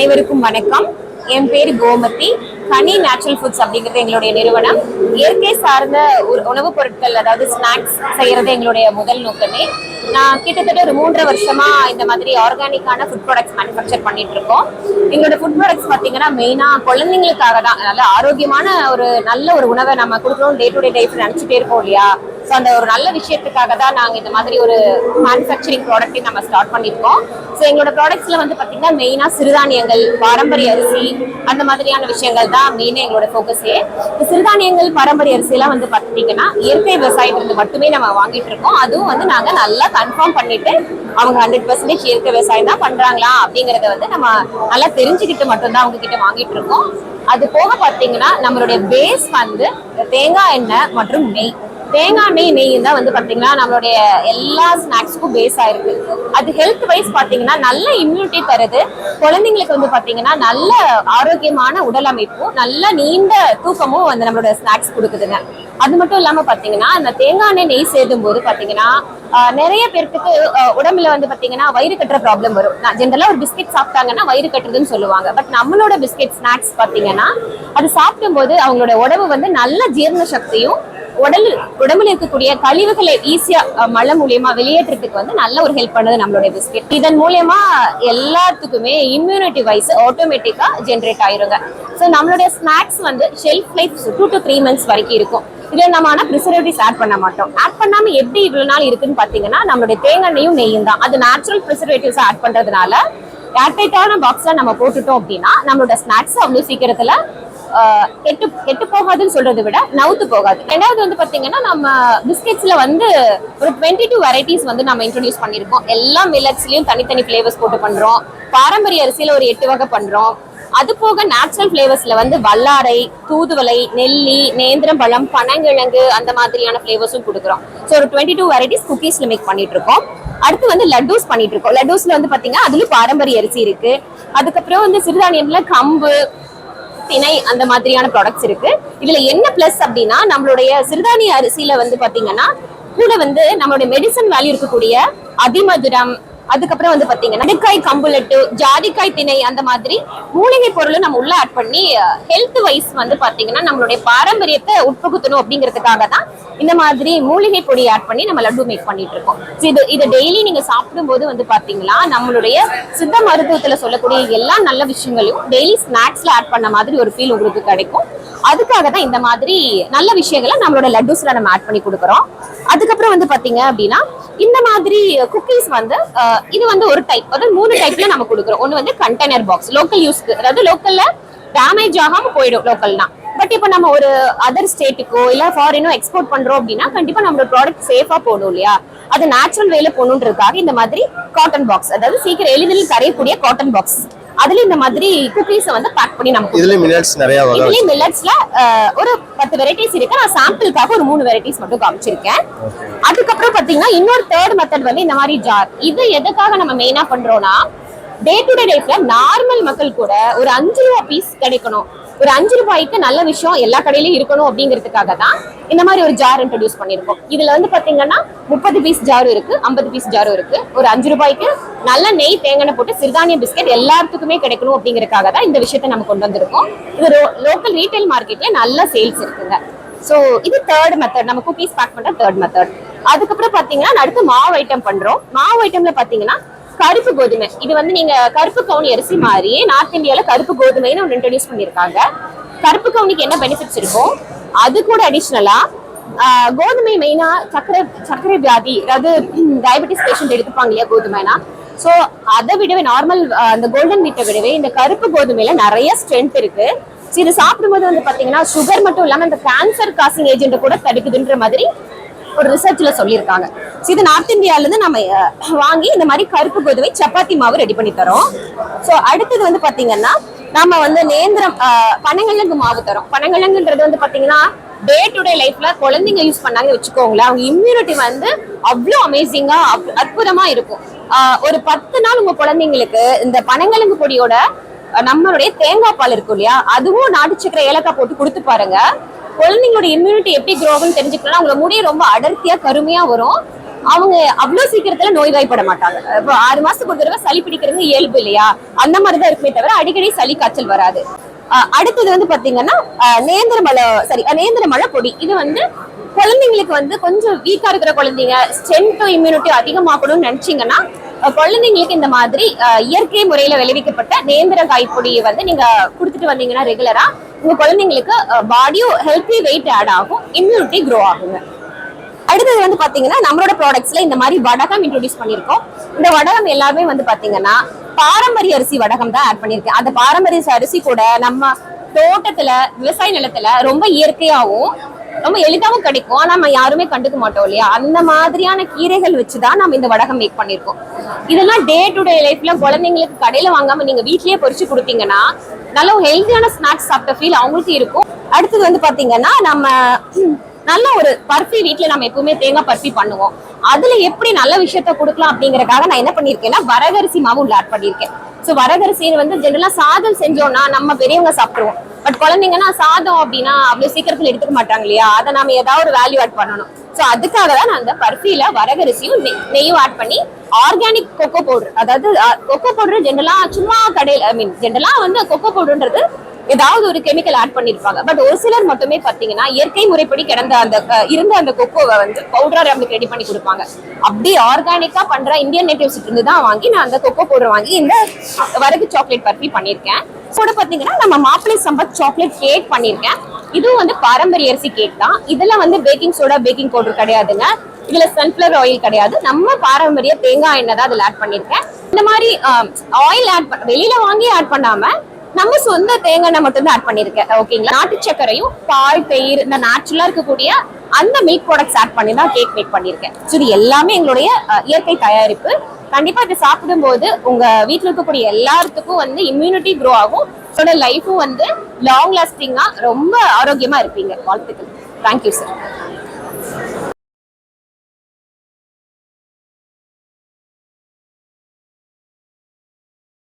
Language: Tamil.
அனைவருக்கும் வணக்கம். என் பேர் கோமதி. ஹனி நேச்சுரல் ஃபுட்ஸ் அப்படிங்கிறது எங்களுடைய நிறுவனம். இயற்கை சார்ந்த ஒரு உணவுப் பொருட்கள் அதாவது ஸ்நாக்ஸ் செய்யறது எங்களுடைய முதல் நோக்கமே. நான் கிட்டத்தட்ட ஒரு மூன்றரை வருஷமா இந்த மாதிரி ஆர்கானிக்கான ஃபுட் ப்ராடக்ட்ஸ் மேனுஃபேக்சர் பண்ணிட்டு இருக்கோம் எங்களோட ஃபுட் ப்ராடக்ட்ஸ் பார்த்தீங்கன்னா மெயினா குழந்தைங்களுக்காக தான். நல்ல ஆரோக்கியமான ஒரு நல்ல ஒரு உணவை நம்ம கொடுக்கணும் டே டு டே லைஃப் நினைச்சிட்டே இருக்கோம் இல்லையா? ஸோ அந்த ஒரு நல்ல விஷயத்துக்காக தான் நாங்கள் இந்த மாதிரி ஒரு மேனுஃபேக்சரிங் ப்ராடக்ட்டை நம்ம ஸ்டார்ட் பண்ணியிருக்கோம். ஸோ எங்களோட ப்ராடக்ட்ஸில் வந்து பார்த்திங்கன்னா மெயினாக சிறுதானியங்கள் பாரம்பரிய அரிசி அந்த மாதிரியான விஷயங்கள் தான் மெயினாக எங்களோட ஃபோக்கஸே இந்த சிறுதானியங்கள் பாரம்பரிய அரிசியெல்லாம் வந்து பார்த்தீங்கன்னா இயற்கை விவசாயத்திலிருந்து மட்டுமே நம்ம வாங்கிட்டு இருக்கோம். அதுவும் வந்து நாங்கள் நல்லா கன்ஃபார்ம் பண்ணிட்டு அவங்க ஹண்ட்ரட் பர்சன்டேஜ் இயற்கை விவசாயம் தான் பண்ணுறாங்களா அப்படிங்கறத வந்து நம்ம நல்லா தெரிஞ்சுக்கிட்டு மட்டும்தான் அவங்க கிட்ட வாங்கிட்டு இருக்கோம். அது போக பார்த்தீங்கன்னா நம்மளுடைய பேஸ் வந்து தேங்காய் எண்ணெய் மற்றும் நெய். தேங்காய் நெய் நெய் தான் வந்து பார்த்தீங்கன்னா நம்மளுடைய எல்லா ஸ்நாக்ஸ்க்கும் பேஸ் ஆயிருக்கு. அது ஹெல்த் வைஸ் பார்த்தீங்கன்னா நல்ல இம்யூனிட்டி தருது. குழந்தைங்களுக்கு வந்து பார்த்தீங்கன்னா நல்ல ஆரோக்கியமான உடல் அமைப்பும் நல்ல நீண்ட தூக்கமும் வந்து நம்மளோட ஸ்நாக்ஸ் கொடுக்குதுங்க. அது மட்டும் இல்லாம பாத்தீங்கன்னா அந்த தேங்காய் எண்ணெய் நெய் சேதும் போது பாத்தீங்கன்னா நிறைய பேருக்கு உடம்புல வந்து பாத்தீங்கன்னா வயிறு கட்டுற ப்ராப்ளம் வரும். ஜென்ரலா ஒரு பிஸ்கெட் சாப்பிட்டாங்கன்னா வயிறு கட்டுறதுன்னு சொல்லுவாங்க. பட் நம்மளோட பிஸ்கெட் ஸ்நாக்ஸ் பாத்தீங்கன்னா அது சாப்பிடும்போது அவங்களோட உடம்பு வந்து நல்ல ஜீரண சக்தியும் உடல் உடம்புல இருக்கக்கூடிய கழிவுகளை ஈஸியா மழை மூலியமா வெளியேற்றத்துக்கு வந்து நல்ல ஒரு ஹெல்ப் பண்ணுது நம்மளுடைய பிஸ்கெட் இதன் மூலியமா எல்லாத்துக்குமே இம்யூனிட்டி வைஸ் ஆட்டோமேட்டிக்கா ஜென்ரேட் ஆயிருங்க. ஸோ நம்மளுடைய ஸ்நாக்ஸ் வந்து shelf life two to three months வரைக்கும் இருக்கும். இதில் நம்ம ஆனால் ப்ரிசர்வேட்டிவ்ஸ் ஆட் பண்ண மாட்டோம். ஆட் பண்ணாமல் எப்படி இவ்வளோ நாள் இருக்குன்னு பார்த்தீங்கன்னா நம்மளுடைய தேங்காய் நெய்யும் தான். அது நேச்சுரல் ப்ரிசர்வேட்டிவ்ஸ் ஆட் பண்ணுறதுனால ஏர்டைட்டான பாக்ஸில் நம்ம போட்டுட்டோம் அப்படின்னா நம்மளோட ஸ்நாக்ஸ் அவ்வளோ சீக்கிரத்தில் கெட்டு கெட்டு போகாதுன்னு சொல்றதை விட நவுத்து போகாது. ரெண்டாவது வந்து பாத்தீங்கன்னா நம்ம பிஸ்கெட்ஸ்ல வந்து ஒரு டுவெண்ட்டி டூ வெரைட்டிஸ் வந்து நம்ம இன்ட்ரடியூஸ் பண்ணிருக்கோம். எல்லா மில்லட்ஸ்லயும் தனித்தனி ஃபிளேவர்ஸ் போட்டு பண்றோம். பாரம்பரிய அரிசியில ஒரு எட்டு வகை பண்றோம். அது போக நேச்சுரல் ஃபிளேவர்ஸ்ல வந்து வல்லாரை தூதுவளை நெல்லி நேந்திரம் பழம் பனங்கிழங்கு அந்த மாதிரியான ஃபிளேவர்ஸும் கொடுக்குறோம். ஸோ ஒரு டுவெண்ட்டி டூ வெரைட்டிஸ் குக்கீஸ்ல மேக் பண்ணிட்டு இருக்கோம் அடுத்து வந்து லட்டூஸ் பண்ணிட்டு இருக்கோம் லட்டூஸ்ல வந்து பாத்தீங்கன்னா அதுலயும் பாரம்பரிய அரிசி இருக்கு. அதுக்கப்புறம் வந்து சிறுதானியம்ல கம்பு திணை அந்த மாதிரியான ப்ராடக்ட்ஸ் இருக்கு. இதுல என்ன பிளஸ் அப்படின்னா நம்மளுடைய சிறுதானிய அரிசியில வந்து பாத்தீங்கன்னா கூட வந்து நம்மளுடைய மெடிசன் வேல்யூ இருக்கக்கூடிய அதிமதுரம் அதுக்கப்புறம் வந்து பாத்தீங்கன்னா நடுக்காய் கம்புலட்டு ஜாதிக்காய் திணை அந்த மாதிரி மூலிகை பொருளும் நம்ம உள்ள ஆட் பண்ணி ஹெல்த் வைஸ் வந்து பாத்தீங்கன்னா நம்மளுடைய பாரம்பரியத்தை உட்புகுத்தணும் அப்படிங்கிறதுக்காக தான் இந்த மாதிரி மூலிகை பொடி ஆட் பண்ணி நம்ம லட்டு மேக் பண்ணிட்டு இருக்கோம். இது இதை டெய்லி நீங்க சாப்பிடும்போது வந்து பாத்தீங்கன்னா நம்மளுடைய சித்த மருத்துவத்துல சொல்லக்கூடிய எல்லா நல்ல விஷயங்களையும் டெய்லி ஸ்நாக்ஸ்ல ஆட் பண்ண மாதிரி ஒரு ஃபீல் உங்களுக்கு கிடைக்கும். அதுக்காக தான் இந்த மாதிரி நல்ல விஷயங்களை நம்மளோட லட்டுஸ்ல நம்ம ஆட் பண்ணி கொடுக்குறோம். அதுக்கப்புறம் வந்து பாத்தீங்க அப்படின்னா இந்த மாதிரி குக்கீஸ் வந்து இது வந்து ஒரு டைப் அதாவது மூணு டைப்ல நம்ம கொடுக்குறோம். ஒன்று வந்து கண்டெய்னர் பாக்ஸ் லோக்கல் யூஸ்க்கு அதாவது லோக்கல்ல டேமேஜ் ஆகாம போயிடும் லோக்கல்னா பட் இப்போ நம்ம ஒரு அதர் ஸ்டேட்டுக்கோ இல்ல ஃபாரினோ எக்ஸ்போர்ட் பண்றோம் அப்படின்னா கண்டிப்பா நம்மளோட ப்ராடக்ட் சேஃபா போகணும் இல்லையா? அது நேச்சுரல் வேல போகணுன்றதுக்காக இந்த மாதிரி காட்டன் பாக்ஸ் அதாவது சீக்கிரம் எளிதில் கரையக்கூடிய காட்டன் பாக்ஸ் அதுல இந்த மாதிரி குக்கீஸை வந்து பேக் பண்ணி நம்ம இதுல மினிட்ஸ் நிறைய வகை இதுலயும் மில்லட்ஸ்ல ஒரு பத்து வெரைட்டிஸ் இருக்கு. நான் சாம்பிளுக்காக ஒரு மூணு வெரைட்டிஸ் மட்டும் காமிச்சிருக்கேன். அதுக்கப்புறம் பாத்தீங்கன்னா இன்னொரு தேர்ட் மெத்தட் வந்து இந்த மாதிரி ஜார் இது எதுக்காக நம்ம மெயினா பண்றோம்னா டே டு டே லைஃப்ல நார்மல் மக்கள் கூட ஒரு அஞ்சு ரூபா பீஸ் கிடைக்கணும். ஒரு அஞ்சு ரூபாய்க்கு நல்ல விஷயம் எல்லா கடையிலயும் இருக்கணும் அப்படிங்கிறதுக்காக தான் இந்த மாதிரி ஒரு ஜார் இன்ட்ரடியூஸ் பண்ணிருக்கோம் இதுல வந்து பாத்தீங்கன்னா முப்பது பீஸ் ஜாரும் இருக்கு ஐம்பது பீஸ் ஜாரும் இருக்கு. ஒரு அஞ்சு ரூபாய்க்கு நல்ல நெய் தேங்காய் போட்டு சிறுதானிய பிஸ்கட் எல்லாத்துக்குமே கிடைக்கணும் அப்படிங்கறதுக்காக தான் இந்த விஷயத்த நம்ம கொண்டு வந்திருக்கோம். இது லோக்கல் ரீட்டைல் மார்க்கெட்ல நல்ல சேல்ஸ் இருக்குங்க. ஸோ இது தேர்ட் மெத்தட் நம்ம குக்கீஸ் பேக் பண்ற தேர்ட் மெத்தட் அதுக்கப்புறம் பாத்தீங்கன்னா அடுத்து மாவு ஐட்டம் பண்றோம். மாவு ஐட்டம்ல பாத்தீங்கன்னா கருப்பு கோதுமை. இது வந்து நீங்க கருப்பு கவுனி அரிசி மாதிரி நார்த் இந்தியால கருப்பு கோதுமைன்னு ஒன்று இன்ட்ரடியூஸ் பண்ணிருக்காங்க கருப்பு கவுனிக்கு என்ன பெனிஃபிட்ஸ் இருக்கும் அது கூட அடிஷ்னலா கோதுமை மெயினா சர்க்கரை சர்க்கரை வியாதி அதாவது டயபெட்டிஸ் பேஷண்ட் எடுத்துப்பாங்க இல்லையா கோதுமைனா ஸோ அதை விடவே நார்மல் அந்த கோல்டன் வீட்டை விடவே இந்த கருப்பு கோதுமையில நிறைய ஸ்ட்ரென்த் இருக்கு. சரி இது சாப்பிடும்போது வந்து பாத்தீங்கன்னா சுகர் மட்டும் இல்லாம இந்த கேன்சர் காசிங் ஏஜென்ட் கூட தடுக்குதுன்ற மாதிரி ஒரு ரிசர்ச்ல சொல்லியிருக்காங்க. இது நார்த் இந்தியால இருந்து நம்ம வாங்கி இந்த மாதிரி கருப்பு கோதுமை சப்பாத்தி மாவு ரெடி பண்ணி தரோம். ஸோ அடுத்தது வந்து பாத்தீங்கன்னா நம்ம வந்து நேந்திரம் பனங்கிழங்கு மாவு தரோம். பனங்கிழங்குன்றது வந்து பாத்தீங்கன்னா டே டு டே லைஃப்ல குழந்தைங்க யூஸ் பண்ணாங்க வச்சுக்கோங்களேன். அவங்க இம்யூனிட்டி வந்து அவ்வளோ அமேசிங்கா அற்புதமா இருக்கும். ஒரு பத்து நாள் உங்க குழந்தைங்களுக்கு இந்த பனங்கிழங்கு பொடியோட நம்மளுடைய தேங்காய் பால் இருக்கும் இல்லையா? அதுவும் நாட்டு சக்கரை ஏலக்காய் போட்டு கொடுத்து பாருங்க. குழந்தைங்களோட இம்யூனிட்டி எப்படி க்ரோ ஆகும்னு தெரிஞ்சுக்கலாம் அவங்களோட முடிய ரொம்ப அடர்த்தியா கருமையா வரும். அவங்க அவ்வளவு சீக்கிரத்துல நோய்வாய்ப்பட மாட்டாங்க. இப்போ ஆறு மாசத்துக்கு ஒரு தடவை சளி பிடிக்கிறது இயல்பு இல்லையா? அந்த மாதிரி தான் இருக்குமே தவிர அடிக்கடி சளி காய்ச்சல் வராது. அடுத்தது வந்து பாத்தீங்கன்னா நேந்திர மலை சரி நேந்திர மலை பொடி. இது வந்து குழந்தைங்களுக்கு வந்து கொஞ்சம் வீக்கா இருக்கிற குழந்தைங்க ஸ்ட்ரென்த் இம்யூனிட்டி அதிகமாக்கணும்னு நினைச்சீங்கன்னா குழந்தைங்களுக்கு இந்த மாதிரி இயற்கை முறையில விளைவிக்கப்பட்ட நேந்திர காய்ப்பொடியை வந்து நீங்க கொடுத்துட்டு வந்தீங்கன்னா ரெகுலரா உங்க குழந்தைங்களுக்கு பாடியும் ஹெல்த்தி வெயிட் ஆட் ஆகும் இம்யூனிட்டி க்ரோ ஆகுங்க. அடுத்தது வந்து பாத்தீங்கன்னா நம்மளோட ப்ராடக்ட்ஸ்ல இந்த மாதிரி வடகம் இன்ட்ரோடியூஸ் பண்ணிருக்கோம் இந்த வடகம் எல்லாமே வந்து பாத்தீங்கன்னா பாரம்பரிய அரிசி வடகம் தான் ஆட் பண்ணிருக்கேன் அந்த பாரம்பரிய அரிசி கூட நம்ம தோட்டத்துல விவசாய நிலத்துல ரொம்ப இயற்கையாகவும் ரொம்ப எளிதாகவும் கிடைக்கும். ஆனா நம்ம யாருமே கண்டுக்க மாட்டோம் இல்லையா? அந்த மாதிரியான கீரைகள் வச்சுதான் நம்ம இந்த வடகம் மேக் பண்ணிருக்கோம் இதெல்லாம் டே டு டே லைஃப்ல குழந்தைங்களுக்கு கடையில வாங்காம நீங்க வீட்லயே பொறிச்சு கொடுத்தீங்கன்னா நல்ல ஒரு ஹெல்த்தியான ஸ்நாக்ஸ் சாப்பிட்ட ஃபீல் அவங்களுக்கு இருக்கும். அடுத்தது வந்து பாத்தீங்கன்னா நம்ம நல்ல ஒரு பர்ஃபி வீட்டில் நம்ம எப்பவுமே தேங்காய் பர்ஃபி பண்ணுவோம். அதுல எப்படி நல்ல விஷயத்த கொடுக்கலாம் அப்படிங்கறக்காக நான் என்ன பண்ணிருக்கேன்னா வரகரிசி மாவு உள்ள ஆட் பண்ணிருக்கேன் ஸோ வரகரிசி வந்து ஜென்ரலாக சாதம் செஞ்சோம்னா நம்ம பெரியவங்க சாப்பிடுவோம் பட் குழந்தைங்கன்னா சாதம் அப்படின்னா அவ்வளவு சீக்கிரத்துல எடுத்துக்க மாட்டாங்க இல்லையா? அதை நாம ஏதாவது ஒரு வேல்யூ ஆட் பண்ணணும். சோ அதுக்காக தான் நான் அந்த பர்ஃபில வரகரிசியும் நெய்யும் ஆட் பண்ணி ஆர்கானிக் கொக்கோ பவுடர் அதாவது கொக்கோ பவுடர் ஜென்ரலா சும்மா கடையில் ஐ மீன் ஜென்ரலா வந்து கொக்கோ பவுடர்ன்றது ஏதாவது ஒரு கெமிக்கல் ஆட் பண்ணிருப்பாங்க. பட் ஒரு சிலர் மட்டுமே பாத்தீங்கன்னா இயற்கை முறைப்படி கிடந்த அந்த இருந்த அந்த கொக்கோவை வந்து பவுடரா நம்மளுக்கு ரெடி பண்ணி கொடுப்பாங்க. அப்படி ஆர்கானிக்கா பண்ற இந்தியன் நேட்டிவ்ஸ் இருந்து தான் வாங்கி நான் அந்த கொக்கோ பவுடர் வாங்கி இந்த வரகு சாக்லேட் பர்ஃபி பண்ணியிருக்கேன். கூட பார்த்தீங்கன்னா நம்ம மாப்பிளை சம்பத் சாக்லேட் கேக் பண்ணியிருக்கேன் இதுவும் வந்து பாரம்பரிய அரிசி கேக் தான். இதுல வந்து பேக்கிங் சோடா பேக்கிங் பவுடர் கிடையாதுங்க. இதுல சன்ஃபிளவர் ஆயில் கிடையாது. நம்ம பாரம்பரிய தேங்காய் எண்ணெய் தான் அதுல ஆட் பண்ணிருக்கேன். இந்த மாதிரி ஆயில் ஆட் வெளியில வாங்கி ஆட் பண்ணாம நம்ம சொந்த தேங்காய் எண்ணெய் மட்டும்தான் ஆட் பண்ணிருக்கேன். ஓகேங்களா நாட்டு சர்க்கரையும் பால் தயிர் இந்த நேச்சுரலா இருக்கக்கூடிய அந்த மில்க் ப்ராடக்ட்ஸ் ஆட் பண்ணி தான் கேக் மேக் பண்ணிருக்கேன். ஸோ இது எல்லாமே எங்களுடைய இயற்கை தயாரிப்பு. கண்டிப்பா இதை சாப்பிடும்போது உங்க வீட்டில் இருக்கக்கூடிய எல்லாத்துக்கும் வந்து இம்யூனிட்டி க்ரோ ஆகும். உங்களோட லைஃபும் வந்து லாங் லாஸ்டிங்கா ரொம்ப ஆரோக்கியமா இருப்பீங்க. வாழ்த்துக்கள். Thank you sir